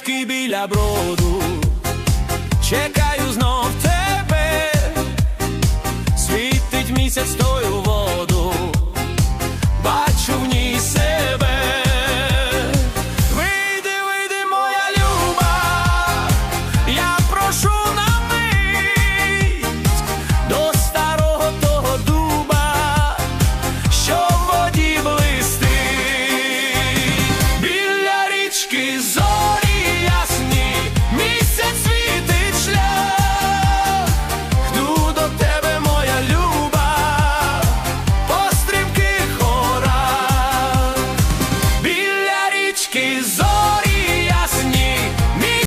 річки біля броду, чекаю знов тебе, світить місяць тою воду, бачу в ній. Is Pesquisou.